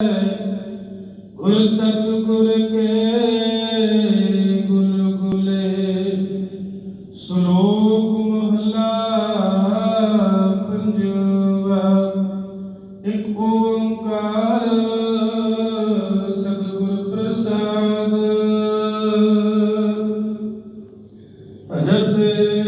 ਗੁਰ ਸਤਿਗੁਰ ਕੇ ਗੁਲਗੁਲੇ ਸ਼ਲੋਕ ਮਹਲਾ ਪੰਜਵਾ। ਇੱਕ ਓੰਕਾਰ ਸਤਿਗੁਰ ਪ੍ਰਸਾਦ। ਭਜਤ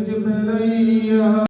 ਵਿੱਚ ਪਰਈਆ